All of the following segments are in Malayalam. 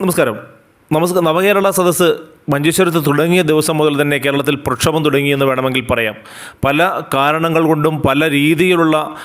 നമസ്കാരം. നമസ്കാരം നവകേരള സദസ്സ് മഞ്ചേശ്വരത്ത് തുടങ്ങിയ ദിവസം മുതൽ തന്നെ കേരളത്തിൽ പ്രക്ഷോഭം തുടങ്ങിയെന്ന് വേണമെങ്കിൽ പറയാം. പല കാരണങ്ങൾ കൊണ്ടും പല രീതിയിലുള്ള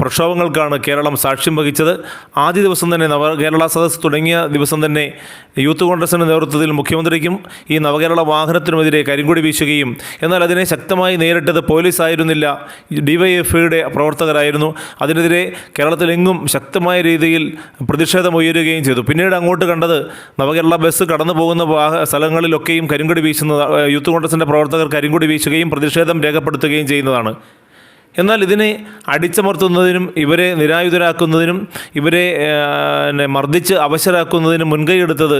പ്രക്ഷോഭങ്ങൾക്കാണ് കേരളം സാക്ഷ്യം വഹിച്ചത്. ആദ്യ ദിവസം തന്നെ നവ കേരള സദസ് തുടങ്ങിയ ദിവസം തന്നെ യൂത്ത് കോൺഗ്രസിന്റെ നേതൃത്വത്തിൽ മുഖ്യമന്ത്രിക്കും ഈ നവകേരള വാഹനത്തിനുമെതിരെ കരിങ്കൊടി വീശുകയും എന്നാൽ അതിനെ ശക്തമായി നേരിട്ടത് പോലീസ് ആയിരുന്നില്ല ഡിവൈഎഫ്ഐയുടെ പ്രവർത്തകരായിരുന്നു. അതിനെതിരെ കേരളത്തിലെങ്ങും ശക്തമായ രീതിയിൽ പ്രതിഷേധം ഉയരുകയും ചെയ്തു. പിന്നീട് അങ്ങോട്ട് കണ്ടത് നവകേരള ബസ് കടന്നു പോകുന്ന വാഹ സ്ഥലങ്ങളിലൊക്കെയും കരിങ്കൊടി വീശുന്നത് യൂത്ത് കോൺഗ്രസിന്റെ പ്രവർത്തകർ കരിങ്കൊടി വീശുകയും പ്രതിഷേധം രേഖപ്പെടുത്തുകയും ചെയ്യുന്നതാണ്. എന്നാൽ ഇതിനെ അടിച്ചമർത്തുന്നതിനും ഇവരെ നിരായുധരാക്കുന്നതിനും ഇവരെ മർദ്ദിച്ച് അവശരാക്കുന്നതിനും മുൻകൈയെടുത്തത്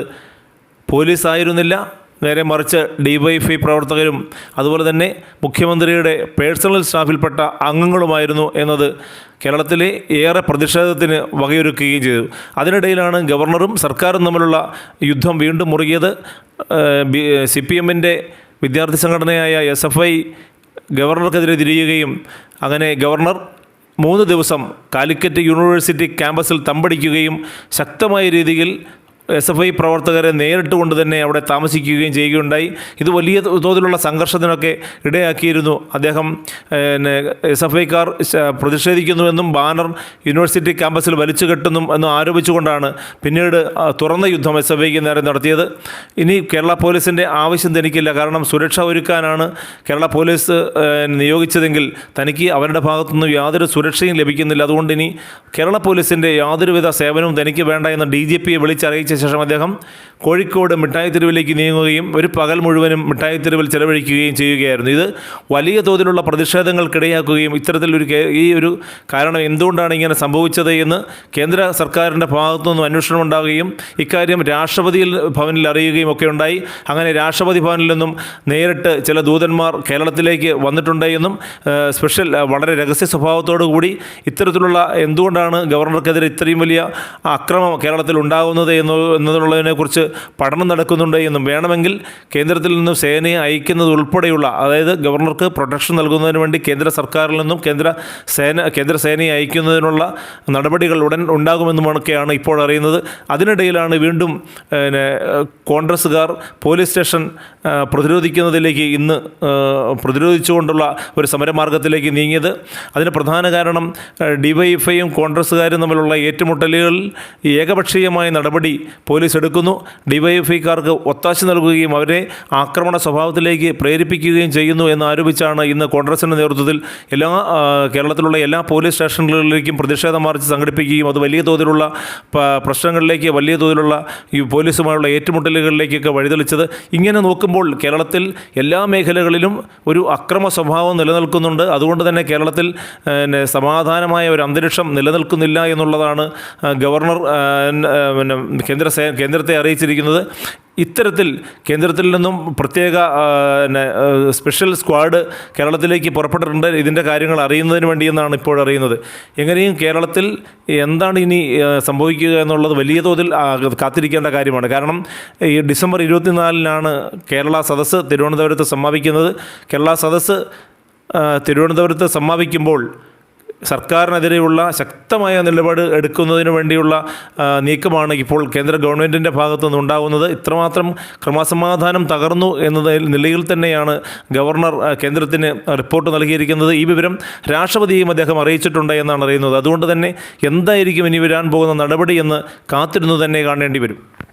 പോലീസായിരുന്നില്ല. നേരെ മറിച്ച് ഡിവൈഎഫ്ഐ പ്രവർത്തകരും അതുപോലെ തന്നെ മുഖ്യമന്ത്രിയുടെ പേഴ്സണൽ സ്റ്റാഫിൽപ്പെട്ട അംഗങ്ങളുമായിരുന്നു എന്നത് കേരളത്തിലെ ഏറെ പ്രതിഷേധത്തിന് വകയൊരുക്കുകയും ചെയ്തു. അതിനിടയിലാണ് ഗവർണറും സർക്കാരും തമ്മിലുള്ള യുദ്ധം വീണ്ടും മുറുകിയത്. സി പി എമ്മിന്റെ വിദ്യാർത്ഥി സംഘടനയായ എസ് എഫ് ഐ ഗവർണർക്കെതിരെ തിരിയുകയും അങ്ങനെ ഗവർണർ മൂന്ന് ദിവസം കാലിക്കറ്റ് യൂണിവേഴ്സിറ്റി ക്യാമ്പസിൽ തമ്പടിക്കുകയും ശക്തമായ രീതിയിൽ എസ് എഫ് ഐ പ്രവർത്തകരെ നേരിട്ട് കൊണ്ട് തന്നെ അവിടെ താമസിക്കുകയും ചെയ്യുകയുണ്ടായി. ഇത് വലിയ തോതിലുള്ള സംഘർഷത്തിനൊക്കെ ഇടയാക്കിയിരുന്നു. അദ്ദേഹം പിന്നെ എസ് എഫ് ഐക്കാർ പ്രതിഷേധിക്കുന്നുവെന്നും ബാനർ യൂണിവേഴ്സിറ്റി ക്യാമ്പസിൽ വലിച്ചു കെട്ടുന്നു എന്നും ആരോപിച്ചുകൊണ്ടാണ് പിന്നീട് തുറന്ന യുദ്ധം എസ് എഫ് ഐക്ക് നേരെ നടത്തിയത്. ഇനി കേരള പോലീസിന്റെ ആവശ്യം തനിക്കില്ല. കാരണം സുരക്ഷ ഒരുക്കാനാണ് കേരള പോലീസ് നിയോഗിച്ചതെങ്കിൽ തനിക്ക് അവരുടെ ഭാഗത്തുനിന്ന് യാതൊരു സുരക്ഷയും ലഭിക്കുന്നില്ല. അതുകൊണ്ട് ഇനി കേരള പോലീസിന്റെ യാതൊരുവിധ സേവനവും തനിക്ക് വേണ്ട എന്ന് ഡി ജി പിയെ വിളിച്ചറിയിച്ച ശേഷം അദ്ദേഹം കോഴിക്കോട് മിഠായി തെരുവിലേക്ക് നീങ്ങുകയും ഒരു പകൽ മുഴുവനും മിഠായി തെരുവിൽ ചെലവഴിക്കുകയും ചെയ്യുകയായിരുന്നു. ഇത് വലിയ തോതിലുള്ള പ്രതിഷേധങ്ങൾക്കിടയാക്കുകയും ഇത്തരത്തിലൊരു ഈ ഒരു കാരണം എന്തുകൊണ്ടാണ് ഇങ്ങനെ സംഭവിച്ചത് എന്ന് കേന്ദ്ര സർക്കാരിന്റെ ഭാഗത്തുനിന്നും അന്വേഷണം ഉണ്ടാകുകയും ഇക്കാര്യം രാഷ്ട്രപതി ഭവനിൽ അറിയുകയും ഒക്കെ ഉണ്ടായി. അങ്ങനെ രാഷ്ട്രപതി ഭവനിൽ നിന്നും നേരിട്ട് ചില ദൂതന്മാർ കേരളത്തിലേക്ക് വന്നിട്ടുണ്ട് എന്നും സ്പെഷ്യൽ വളരെ രഹസ്യ സ്വഭാവത്തോടു കൂടി ഇത്തരത്തിലുള്ള എന്തുകൊണ്ടാണ് ഗവർണർക്കെതിരെ ഇത്രയും വലിയ അക്രമം കേരളത്തിൽ ഉണ്ടാകുന്നത് എന്ന് എന്നതിനുള്ളതിനെക്കുറിച്ച് പഠനം നടക്കുന്നുണ്ട് എന്നും വേണമെങ്കിൽ കേന്ദ്രത്തിൽ നിന്നും സേനയെ അയക്കുന്നത് ഉൾപ്പെടെയുള്ള അതായത് ഗവർണർക്ക് പ്രൊട്ടക്ഷൻ നൽകുന്നതിന് വേണ്ടി കേന്ദ്ര സർക്കാരിൽ നിന്നും കേന്ദ്ര സേന കേന്ദ്ര സേനയെ അയക്കുന്നതിനുള്ള നടപടികൾ ഉടൻ ഉണ്ടാകുമെന്നുമൊക്കെയാണ് ഇപ്പോൾ അറിയുന്നത്. അതിനിടയിലാണ് വീണ്ടും പിന്നെ, കോൺഗ്രസ്സുകാർ പോലീസ് സ്റ്റേഷൻ പ്രതിരോധിക്കുന്നതിലേക്ക് ഇന്ന് പ്രതിരോധിച്ചുകൊണ്ടുള്ള ഒരു സമരമാർഗത്തിലേക്ക് നീങ്ങിയത്. അതിന് പ്രധാന കാരണം ഡിവൈഎഫ്ഐയും കോൺഗ്രസ്സുകാരും തമ്മിലുള്ള ഏറ്റുമുട്ടലുകളിൽ ഏകപക്ഷീയമായ നടപടി പോലീസ് എടുക്കുന്നു. ഡിവൈഎഫ്ഐക്കാർക്ക് ഒത്താശ നൽകുകയും അവരെ ആക്രമണ സ്വഭാവത്തിലേക്ക് പ്രേരിപ്പിക്കുകയും ചെയ്യുന്നു എന്നാരോപിച്ചാണ് ഇന്ന് കോൺഗ്രസിന്റെ നേതൃത്വത്തിൽ എല്ലാ കേരളത്തിലുള്ള എല്ലാ പോലീസ് സ്റ്റേഷനുകളിലേക്കും പ്രതിഷേധ മാർച്ച് സംഘടിപ്പിക്കുകയും അത് വലിയ തോതിലുള്ള പ്രശ്നങ്ങളിലേക്ക് വലിയ തോതിലുള്ള ഈ പോലീസുമായുള്ള ഏറ്റുമുട്ടലുകളിലേക്കൊക്കെ വഴിതെളിച്ചത്. ഇങ്ങനെ നോക്കുമ്പോൾ കേരളത്തിൽ എല്ലാ മേഖലകളിലും ഒരു അക്രമ സ്വഭാവം നിലനിൽക്കുന്നുണ്ട്. അതുകൊണ്ട് തന്നെ കേരളത്തിൽ സമാധാനമായ ഒരു അന്തരീക്ഷം നിലനിൽക്കുന്നില്ല എന്നുള്ളതാണ് ഗവർണർ പിന്നെ കേന്ദ്ര കേന്ദ്രത്തെ അറിയിച്ചിരിക്കുന്നത് ഇത്തരത്തിൽ കേന്ദ്രത്തിൽ നിന്നും പ്രത്യേക സ്പെഷ്യൽ സ്ക്വാഡ് കേരളത്തിലേക്ക് പുറപ്പെട്ടിട്ടുണ്ട്. ഇതിന്റെ കാര്യങ്ങൾ അറിയുന്നതിന് വേണ്ടിയെന്നാണ് ഇപ്പോൾ അറിയുന്നത്. എങ്ങനെയും കേരളത്തിൽ എന്താണ് ഇനി സംഭവിക്കുക എന്നുള്ളത് വലിയ തോതിൽ കാത്തിരിക്കേണ്ട കാര്യമാണ്. കാരണം ഈ ഡിസംബർ ഇരുപത്തിനാലിനാണ് കേരള സദസ്സ് തിരുവനന്തപുരത്ത് സമാപിക്കുന്നത്. കേരള സദസ്സ് തിരുവനന്തപുരത്ത് സമാപിക്കുമ്പോൾ സർക്കാരിനെതിരെയുള്ള ശക്തമായ നിലപാട് എടുക്കുന്നതിന് വേണ്ടിയുള്ള നീക്കമാണ് ഇപ്പോൾ കേന്ദ്ര ഗവൺമെന്റിന്റെ ഭാഗത്തു നിന്നുണ്ടാകുന്നത്. ഇത്രമാത്രം ക്രമസമാധാനം തകർന്നു എന്ന നിലയിൽ തന്നെയാണ് ഗവർണർ കേന്ദ്രത്തിന് റിപ്പോർട്ട് നൽകിയിരിക്കുന്നത്. ഈ വിവരം രാഷ്ട്രപതിയും അദ്ദേഹം അറിയിച്ചിട്ടുണ്ട് എന്നാണ് അറിയുന്നത്. അതുകൊണ്ട് തന്നെ എന്തായിരിക്കും ഇനി വരാൻ പോകുന്ന നടപടി എന്ന് കാത്തിരുന്നു തന്നെ കാണേണ്ടി വരും.